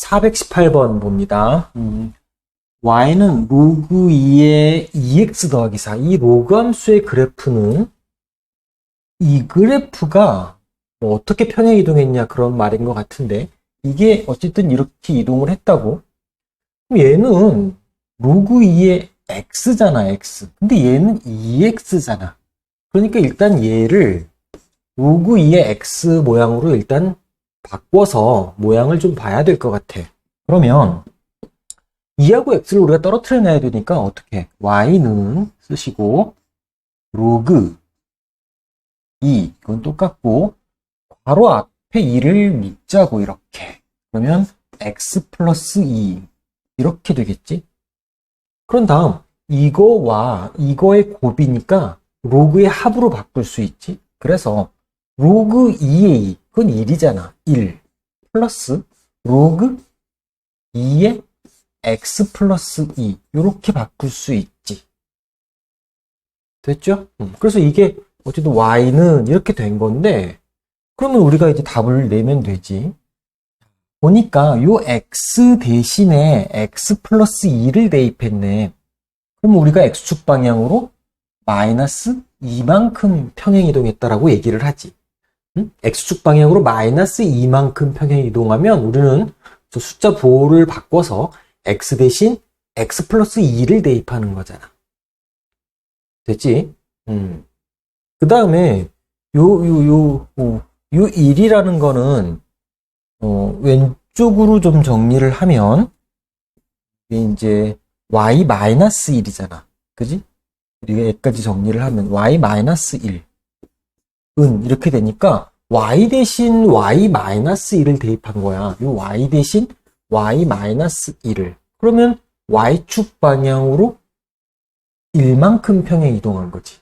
418번 봅니다. 음, y는 로그 2의 2x 더하기 4. 이 로그 함수의 그래프는 이 그래프가 뭐 어떻게 평행 이동했냐 그런 말인 것 같은데 이게 어쨌든 이렇게 이동을 했다고 그럼 얘는 로그 2의 x잖아 x 근데 얘는 2x잖아 그러니까 일단 얘를 로그 2의 x 모양으로 일단 바꿔서 모양을 좀 봐야 될 것 같아. 그러면 2하고 x를 우리가 떨어뜨려 놔야 되니까 어떻게? y는 쓰시고 로그 2 이건 똑같고 바로 앞에 2를 묻자고 이렇게. 그러면 x 플러스 2 이렇게 되겠지? 그런 다음 이거와 이거의 곱이니까 로그의 합으로 바꿀 수 있지? 그래서 로그 2의 2 그건 1이잖아. 1 플러스 로그 2의 x 플러스 2 이렇게 바꿀 수 있지. 됐죠? 음, 그래서 이게 어쨌든 y는 이렇게 된 건데 그러면 우리가 이제 답을 내면 되지. 보니까 요 x 대신에 x 플러스 2를 대입했네. 그러면 우리가 x축 방향으로 마이너스 2만큼 평행 이동했다라고 얘기를 하지. 음? X축 방향으로 마이너스 2만큼 평행 이동하면 우리는 저 숫자 보호를 바꿔서 x 대신 x 플러스 2를 대입하는 거잖아 됐지? 음. 그 다음에 요, 요, 요, 요, 요 1이라는 거는 어, 왼쪽으로 좀 정리를 하면 이제 y 마이너스 1이잖아. 그지? 우리가 여기까지 정리를 하면 y 마이너스 1. 은 이렇게 되니까 y 대신 y 마이너스 1을 대입한 거야. 요 y 대신 y 마이너스 1을. 그러면 y축 방향으로 1만큼 평행 이동한 거지.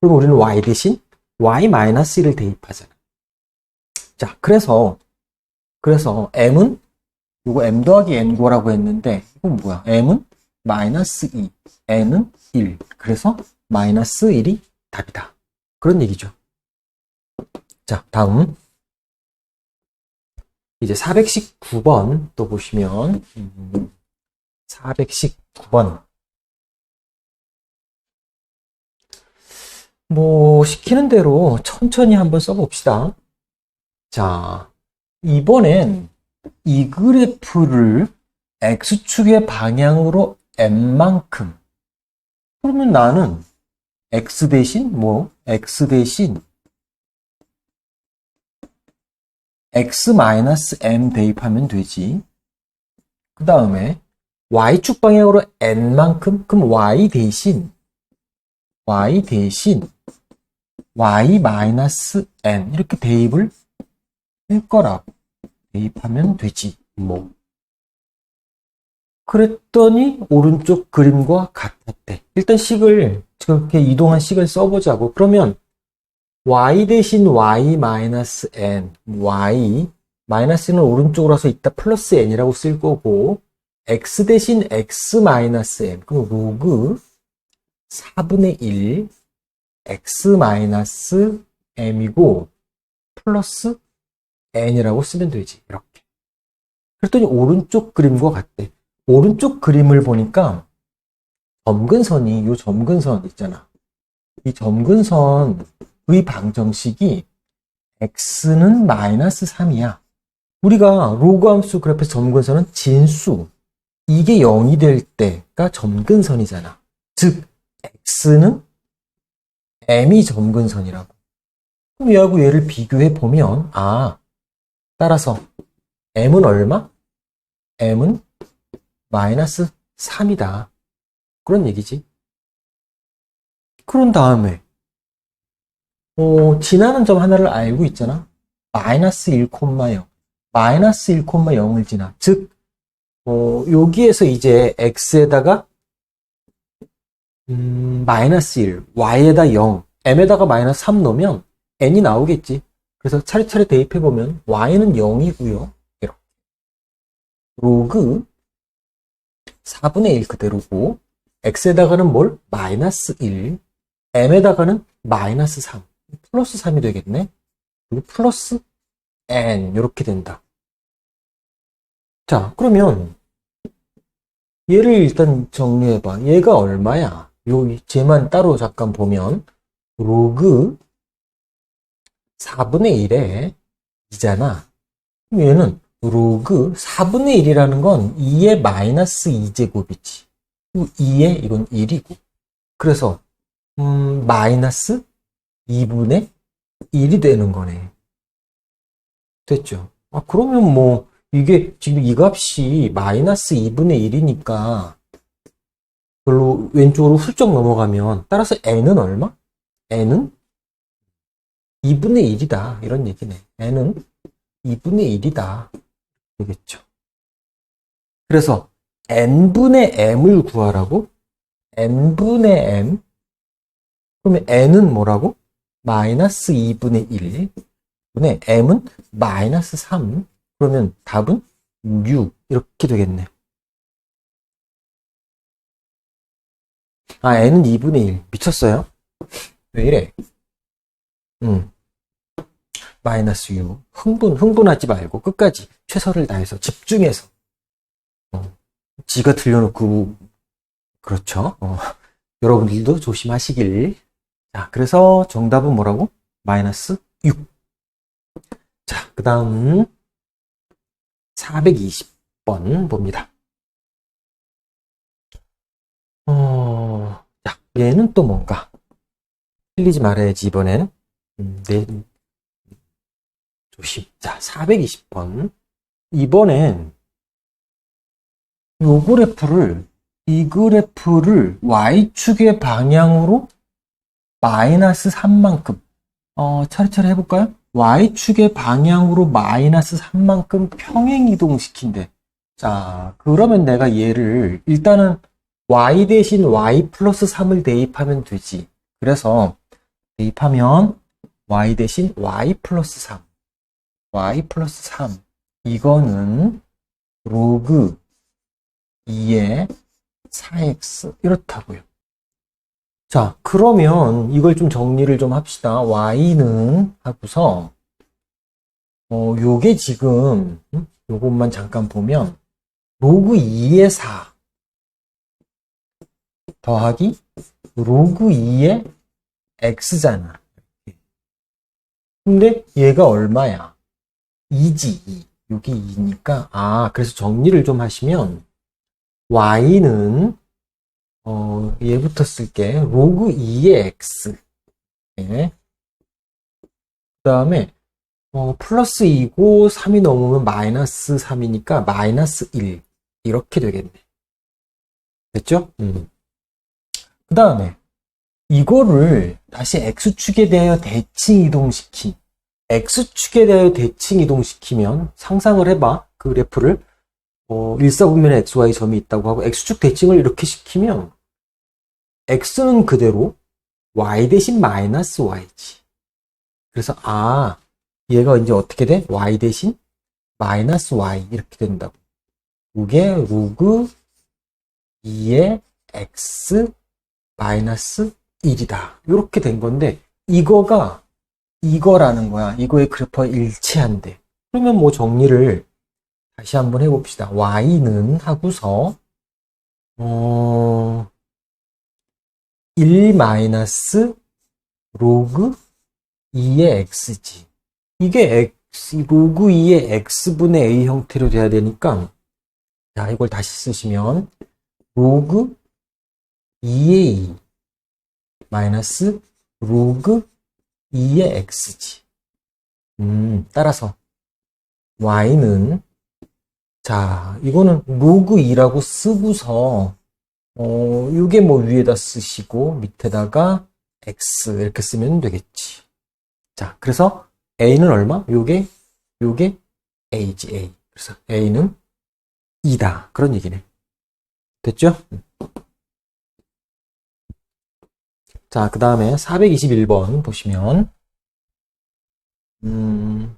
그럼 우리는 y 대신 y-1을 대입하잖아. 자, 그래서 그래서 m은 이거 m 더하기 n고라고 했는데 이건 뭐야? m은 마이너스 2, n은 1. 그래서 마이너스 1이 답이다. 그런 얘기죠. 자, 다음. 이제 419번 또 보시면 음, 419번. 뭐 시키는 대로 천천히 한번 써봅시다. 자, 이번엔 이 그래프를 x축의 방향으로 n만큼. 그러면 나는 x 대신 뭐 x 대신 x-m 대입하면 되지. 그 다음에 y축 방향으로 n만큼 그럼 y 대신 y 대신 y-n 이렇게 대입을 할 거라고 대입하면 되지 뭐. 그랬더니 오른쪽 그림과 같았대. 일단 식을 그렇게 이동한 식을 써보자고. 그러면 y 대신 y-n y 마이너스는 오른쪽으로 와서 이따 플러스 n이라고 쓸 거고 x 대신 x-m 그럼 로그 4분의 1 x 마이너스 m이고 플러스 n이라고 쓰면 되지 이렇게. 그랬더니 오른쪽 그림과 같대. 오른쪽 그림을 보니까 점근선이 이 점근선 있잖아. 이 점근선의 방정식이 x는 마이너스 3이야 우리가 로그 함수 그래프에서 점근선은 진수 이게 0이 될 때가 점근선이잖아 즉 x는 m이 점근선이라고. 그럼 얘하고 얘를 비교해 보면 아 따라서 m은 얼마? m은 마이너스 3이다. 그런 얘기지. 그런 다음에 어, 지나는 점 하나를 알고 있잖아. 마이너스 1,0 마이너스 1,0을 지나. 즉 어, 여기에서 이제 x에다가 음, 마이너스 1, y에다 0, m에다가 마이너스 3 넣으면 n이 나오겠지. 그래서 차례차례 대입해보면 y는 0이고요. 이렇게. 로그 4분의 1 그대로고 x에다가는 뭘? 마이너스 1, m에다가는 마이너스 3, 플러스 3이 되겠네. 그리고 플러스 n 이렇게 된다. 자, 그러면 얘를 일단 정리해봐. 얘가 얼마야? 요, 쟤만 따로 잠깐 보면 로그 4분의 1에 2잖아. 그럼 얘는 로그 4분의 1이라는 건 2의 마이너스 2제곱이지. 그리고 2의 이건 1이고. 그래서 음, 마이너스 2분의 1이 되는 거네. 됐죠? 아, 그러면 뭐 이게 지금 이 값이 마이너스 2분의 1이니까 별로 왼쪽으로 훌쩍 넘어가면 따라서 n은 얼마? n은 2분의 1이다. 이런 얘기네. n은 2분의 1이다. 되겠죠. 그래서 n분의 m을 구하라고? n분의 m? 그러면 n은 뭐라고? 마이너스 2분의 1. 분의 m은 마이너스 3. 그러면 답은 6. 이렇게 되겠네. 아, n은 2분의 1. 미쳤어요? 왜 이래? 음. 마이너스 6. 흥분, 흥분하지 말고 끝까지 최선을 다해서 집중해서. 어, 지가 들려놓고, 그렇죠. 어, 여러분들도 조심하시길. 자, 그래서 정답은 뭐라고? 마이너스 6. 자, 그 다음 420번 봅니다. 어, 자, 얘는 또 뭔가? 틀리지 말아야지, 이번엔. 음, 네, 조심. 자, 420번. 이번엔 요 그래프를, 이 그래프를 Y축의 방향으로 마이너스 3만큼, 어, 차례차례 해볼까요? Y축의 방향으로 마이너스 3만큼 평행 이동시킨대. 자, 그러면 내가 얘를 일단은 Y 대신 Y 플러스 3을 대입하면 되지. 그래서 대입하면 Y 대신 Y 플러스 3. Y 플러스 3. 이거는 로그 2의 4x. 이렇다고요. 자, 그러면 이걸 좀 정리를 좀 합시다. y는 하고서 어, 요게 지금 음? 요것만 잠깐 보면 로그 2의 4 더하기 로그 2의 x잖아. 근데 얘가 얼마야? 2지, 2. 요게 2니까 아, 그래서 정리를 좀 하시면 y는 어, 얘부터 쓸게. 로그 2의 x. 네. 그 다음에, 어, 플러스 2고 3이 넘으면 마이너스 3이니까 마이너스 1. 이렇게 되겠네. 됐죠? 음. 그 다음에, 이거를 다시 x축에 대하여 대칭 이동시킨. x축에 대하여 대칭 이동시키면 상상을 해봐. 그 그래프를. 어, 일사분면에 xy 점이 있다고 하고 x축 대칭을 이렇게 시키면 x는 그대로 y 대신 마이너스 y지. 그래서 아 얘가 이제 어떻게 돼? y 대신 마이너스 y 이렇게 된다고. 이게 로그 2의 x 마이너스 1이다. 이렇게 된 건데 이거가 이거라는 거야. 이거의 그래프와 일치한대. 그러면 뭐 정리를 다시 한번 해봅시다. y는 하고서 어, 1 마이너스 로그 2의 x지. 이게 x, 로그 2의 x분의 a 형태로 돼야 되니까 자, 이걸 다시 쓰시면 로그 2의 2 마이너스 로그 2의 x지. 음, 따라서 y는 자, 이거는 로그 2라고 쓰고서 어, 이게 뭐 위에다 쓰시고 밑에다가 x 이렇게 쓰면 되겠지. 자, 그래서 a는 얼마? 요게 요게 a지 a. 그래서 a는 2다. 그런 얘기네. 됐죠? 자, 그 다음에 421번 보시면 음,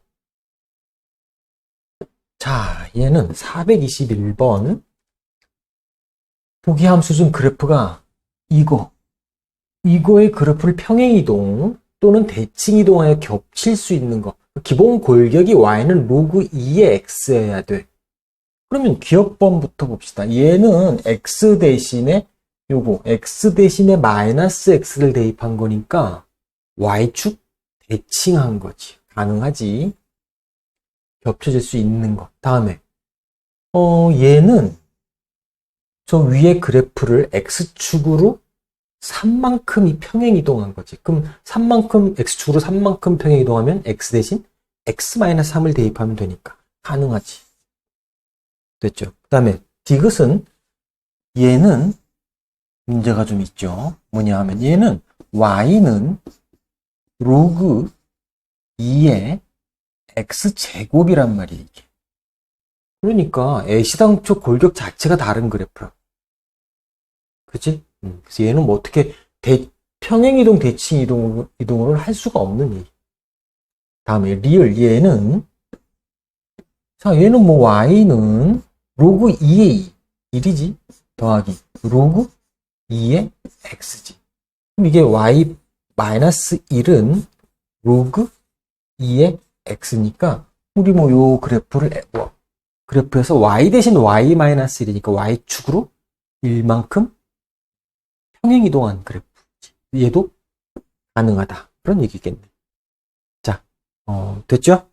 자, 얘는 421번 포기함수 중 그래프가 이거, 이거의 그래프를 평행이동 또는 대칭이동하여 겹칠 수 있는 거. 기본 골격이 y는 로그 2의 x여야 돼. 그러면 기억번부터 봅시다. 얘는 x 대신에 요거 x 대신에 마이너스 x를 대입한 거니까 y축 대칭한 거지. 가능하지. 겹쳐질 수 있는 것. 다음에 어 얘는 저 위에 그래프를 x축으로 3만큼이 평행 이동한 거지. 그럼 3만큼 x축으로 3만큼 평행 이동하면 x 대신 x-3을 대입하면 되니까 가능하지. 됐죠? 그 다음에 디귿은 얘는 문제가 좀 있죠. 뭐냐 하면 얘는 y는 로그 2의 x제곱이란 말이에요. 그러니까 애시당초 골격 자체가 다른 그래프라. 그치? 음, 그래서 얘는 뭐 어떻게 대, 평행이동, 대칭 이동, 이동을 할 수가 없는 얘기. 다음에 리을 얘는 자 얘는 뭐 y는 로그 2의 2 1이지 더하기 로그 2의 x지 그럼 이게 y 마이너스 1은 로그 2의 x니까 우리 뭐 요 그래프를 에- 뭐 그래프에서 y 대신 y 마이너스 1이니까 y축으로 1만큼 평행 이동한 그래프지 얘도 가능하다. 그런 얘기겠네. 자 어, 됐죠?